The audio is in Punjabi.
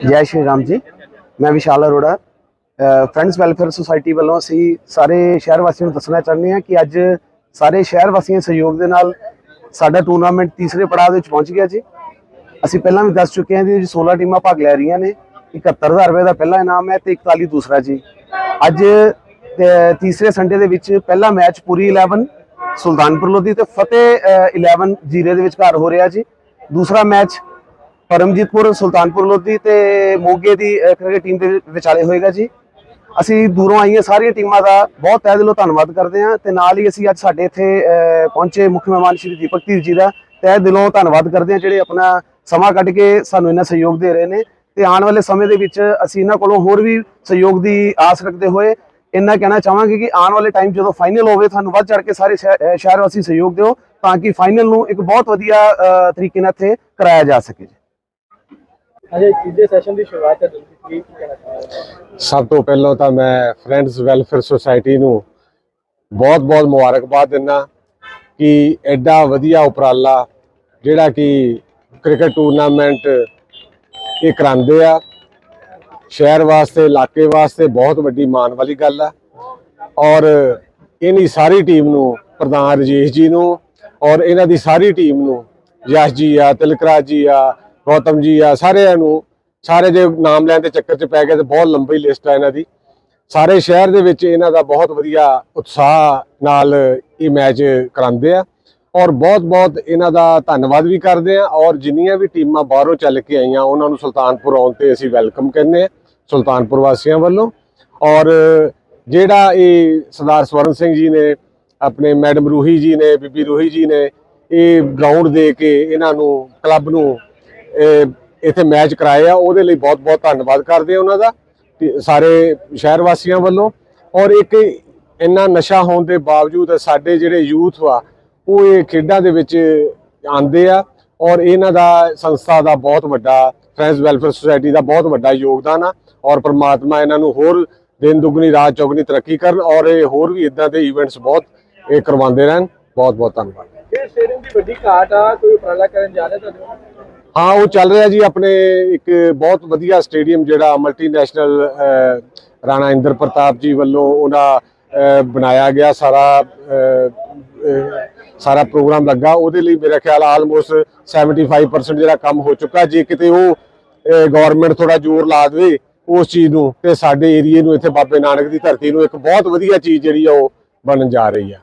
ਜੈ ਸ਼੍ਰੀ ਰਾਮ ਜੀ। ਮੈਂ Vishal Arora. Friends welfare society ਵੱਲੋਂ ਅਸੀਂ ਸਾਰੇ ਸ਼ਹਿਰ ਵਾਸੀਆਂ ਨੂੰ ਦੱਸਣਾ ਚਾਹੁੰਦੇ ਹਾਂ ਕਿ ਅੱਜ ਸਾਰੇ ਸ਼ਹਿਰ ਵਾਸੀਆਂ ਦੇ ਸਹਿਯੋਗ ਦੇ ਨਾਲ ਸਾਡਾ ਟੂਰਨਾਮੈਂਟ ਤੀਸਰੇ ਪੜਾਅ ਦੇ ਵਿੱਚ ਪਹੁੰਚ ਗਿਆ ਜੀ। ਅਸੀਂ ਪਹਿਲਾਂ ਵੀ ਦੱਸ ਚੁੱਕੇ ਹਾਂ ਕਿ 16 ਟੀਮਾਂ ਭਾਗ ਲੈ ਰਹੀਆਂ ਨੇ 71000 ਰੁਪਏ ਦਾ ਪਹਿਲਾ ਇਨਾਮ ਹੈ ਤੇ 41 ਦੂਸਰਾ ਜੀ। ਅੱਜ ਤੀਸਰੇ ਸੰਡੇ ਦੇ ਵਿੱਚ ਪਹਿਲਾ ਮੈਚ ਪੂਰੀ 11 ਸੁਲਤਾਨਪੁਰ ਲੋਧੀ ਤੇ ਫਤਿਹ ਅਹ, 11 ਜੀਰੇ ਦੇ ਵਿਚਕਾਰ ਹੋ ਰਿਹਾ ਜੀ। ਦੂਸਰਾ ਮੈਚ ਪਰਮਜੀਤਪੁਰ ਸੁਲਤਾਨਪੁਰ ਲੋਧੀ ਤੇ ਮੋਗੇ ਦੀ ਅਹ, ਕ੍ਰਿਕਟ ਟੀਮ ਦੇ ਵਿਚਾਲੇ ਹੋਏਗਾ ਜੀ। ਅਸੀਂ ਦੂਰੋਂ ਆਈਆਂ ਸਾਰੀਆਂ ਟੀਮਾਂ ਦਾ ਬਹੁਤ ਤਹਿ ਦਿਲੋਂ ਧੰਨਵਾਦ ਕਰਦੇ ਹਾਂ ਤੇ ਨਾਲ ਹੀ ਅਸੀਂ ਅੱਜ ਸਾਡੇ ਇੱਥੇ ਪਹੁੰਚੇ ਮੁੱਖ ਮਹਿਮਾਨ ਸ਼੍ਰੀ ਦੀਪਕ ਧੀਰ ਜੀ ਦਾ ਤਹਿ ਦਿਲੋਂ ਧੰਨਵਾਦ ਕਰਦੇ ਹਾਂ ਜਿਹੜੇ ਆਪਣਾ ਸਮਾਂ ਕੱਢ ਕੇ ਸਾਨੂੰ ਇੰਨਾ ਸਹਿਯੋਗ ਦੇ ਰਹੇ ਨੇ ਤੇ ਆਉਣ ਵਾਲੇ ਸਮੇਂ ਦੇ ਵਿੱਚ ਅਸੀਂ ਇਹਨਾਂ ਕੋਲੋਂ ਹੋਰ ਵੀ ਸਹਿਯੋਗ ਦੀ ਆਸ ਰੱਖਦੇ ਹੋਏ ਇੰਨਾ ਕਹਿਣਾ ਚਾਹਾਂਗੇ ਕਿ ਆਉਣ ਵਾਲੇ ਟਾਈਮ ਜਦੋਂ ਫਾਈਨਲ ਹੋਵੇ ਤੁਹਾਨੂੰ ਵੱਧ ਚੜ ਕੇ ਸਾਰੇ ਸ਼ਹਿ- ਸ਼ਹਿਰ ਵਾਸੀ ਸਹਿਯੋਗ ਦਿਓ ਤਾਂ ਕਿ ਫਾਈਨਲ ਨੂੰ ਇੱਕ ਬਹੁਤ ਵਧੀਆ ਤਰੀਕੇ ਨਾਲ ਇੱਥੇ ਕਰਾਇਆ ਜਾ ਸਕੇ ਜੀ। ਅਜੇ ਤੀਜੇ ਸੈਸ਼ਨ ਦੀ ਸ਼ੁਰੂਆਤ ਹੈ, ਤੁਸੀਂ ਕੀ ਕਹਿਣਾ ਚਾਹੁੰਦੇ ਸਭ ਤੋਂ ਪਹਿਲਾਂ ਤਾਂ ਮੈਂ ਫਰੈਂਡਸ ਵੈਲਫੇਅਰ ਸੁਸਾਇਟੀ ਨੂੰ ਬਹੁਤ-ਬਹੁਤ ਮੁਬਾਰਕਬਾਦ ਦਿੰਦਾ ਕਿ ਐਡਾ ਵਧੀਆ ਉਪਰਾਲਾ ਜਿਹੜਾ ਕਿ ਕ੍ਰਿਕਟ ਟੂਰਨਾਮੈਂਟ ਇਹ ਕਰਾਉਂਦੇ ਆ। ਸ਼ਹਿਰ ਵਾਸਤੇ, ਇਲਾਕੇ ਵਾਸਤੇ ਬਹੁਤ ਵੱਡੀ ਮਾਣ ਵਾਲੀ ਗੱਲ ਆ। ਔਰ ਇਹਨੀ ਸਾਰੀ ਟੀਮ ਨੂੰ, ਪ੍ਰਧਾਨ ਰਜੇਸ਼ ਜੀ ਨੂੰ ਔਰ ਇਹਨਾਂ ਦੀ ਸਾਰੀ ਟੀਮ ਨੂੰ ਯਸ਼ ਜੀ ਆ, ਤਿਲਕਰਾਜ ਜੀ ਆ ਗੌਤਮ ਜੀ ਆ, ਸਾਰਿਆਂ ਨੂੰ, ਸਾਰੇ ਜੇ ਨਾਮ ਲੈਣ ਦੇ ਚੱਕਰ 'ਚ ਪੈ ਗਏ ਤੇ ਬਹੁਤ ਲੰਬੀ ਲਿਸਟ ਆ ਇਹਨਾਂ ਦੀ। ਸਾਰੇ ਸ਼ਹਿਰ ਦੇ ਵਿੱਚ ਇਹਨਾਂ ਦਾ ਬਹੁਤ ਵਧੀਆ ਉਤਸ਼ਾਹ ਨਾਲ ਇਹ ਮੈਚ ਕਰਾਉਂਦੇ ਆ। ਔਰ ਬਹੁਤ-ਬਹੁਤ ਇਹਨਾਂ ਦਾ ਧੰਨਵਾਦ ਵੀ ਕਰਦੇ ਆ। ਔਰ ਜਿੰਨੀਆਂ ਵੀ ਟੀਮਾਂ ਬਾਹਰੋਂ ਚੱਲ ਕੇ ਆਈਆਂ, ਉਹਨਾਂ ਨੂੰ ਸੁਲਤਾਨਪੁਰ ਆਉਣ ਤੇ ਅਸੀਂ ਵੈਲਕਮ ਕਹਿੰਦੇ ਆ, ਸੁਲਤਾਨਪੁਰ ਵਾਸੀਆਂ ਵੱਲੋਂ। ਔਰ ਜਿਹੜਾ ਇਹ ਸਰਦਾਰ ਸਵਰਨ ਸਿੰਘ ਜੀ ਨੇ, ਆਪਣੇ ਮੈਡਮ ਰੂਹੀ ਜੀ ਨੇ, ਬੀਬੀ ਰੂਹੀ ਜੀ ਨੇ, ਇਹ ਗਰਾਊਂਡ ਦੇ ਕੇ ਇਹਨਾਂ ਨੂੰ ਕਲੱਬ ਨੂੰ ਇੱਥੇ ਮੈਚ ਕਰਾਏ ਆ, ਉਹਦੇ ਲਈ ਬਹੁਤ-ਬਹੁਤ ਧੰਨਵਾਦ ਕਰਦੇ ਆ ਉਹਨਾਂ ਦਾ ਸਾਰੇ ਸ਼ਹਿਰ ਵਾਸੀਆਂ ਵੱਲੋਂ। ਔਰ ਇੱਕ ਇੰਨਾ ਨਸ਼ਾ ਹੋਣ ਦੇ ਬਾਵਜੂਦ ਸਾਡੇ ਜਿਹੜੇ ਯੂਥ ਵਾ ਉਹ ਇਹ ਖੇਡਾਂ ਦੇ ਵਿੱਚ ਆਉਂਦੇ ਆ, ਔਰ ਇਹਨਾਂ ਦਾ ਸੰਸਥਾ ਦਾ ਬਹੁਤ ਵੱਡਾ, ਫਰੈਂਡਸ ਵੈਲਫੇਅਰ ਸੁਸਾਇਟੀ ਦਾ ਬਹੁਤ ਵੱਡਾ ਯੋਗਦਾਨ ਆ, ਔਰ ਪ੍ਰਮਾਤਮਾ ਇਹਨਾਂ ਨੂੰ ਹੋਰ ਦਿਨ ਦੁਗਣੀ, ਰਾਤ ਚੌਗਣੀ ਤਰੱਕੀ ਕਰਨ, ਔਰ ਇਹ ਹੋਰ ਵੀ ਇਦਾਂ ਦੇ ਇਵੈਂਟਸ ਬਹੁਤ ਇਹ ਕਰਵਾਉਂਦੇ ਰਹਿਣ। ਬਹੁਤ ਬਹੁਤ ਧੰਨਵਾਦ। ਇਹ ਸਟੇਡੀਅਮ ਦੀ ਵੱਡੀ ਘਾਟ ਆ, ਕੋਈ ਉਪਰਾਲਾ ਕਰਨ ਜਾ ਰਿਹਾ ਤੁਹਾਡੇ ਹਾਂ, ਉਹ ਚੱਲ ਰਿਹਾ ਜੀ ਆਪਣੇ ਇੱਕ ਬਹੁਤ ਵਧੀਆ ਸਟੇਡੀਅਮ ਜਿਹੜਾ ਮਲਟੀਨੈਸ਼ਨਲ ਰਾਣਾ ਇੰਦਰ ਪ੍ਰਤਾਪ ਜੀ ਵੱਲੋਂ ਉਹਦਾ ਬਣਾਇਆ ਗਿਆ ਸਾਰਾ ਸਾਰਾ ਪ੍ਰੋਗਰਾਮ ਲੱਗਾ। ਉਹਦੇ ਲਈ ਮੇਰਾ ਖਿਆਲ ਆਲਮੋਸਟ 75% ਜਿਹੜਾ ਕੰਮ ਹੋ ਚੁੱਕਾ। ਜੇ ਕਿਤੇ ਉਹ ਗਵਰਨਮੈਂਟ ਥੋੜਾ ਜ਼ੋਰ ਲਾ ਦੇਵੇ ਉਸ ਚੀਜ਼ ਨੂੰ, ਤੇ ਸਾਡੇ ਏਰੀਏ ਨੂੰ ਇੱਥੇ ਬਾਬੇ ਨਾਨਕ ਦੀ ਧਰਤੀ ਨੂੰ ਇੱਕ ਬਹੁਤ ਵਧੀਆ ਚੀਜ਼ ਜਿਹੜੀ ਆ ਉਹ ਬਣਨ ਜਾ ਰਹੀ ਆ।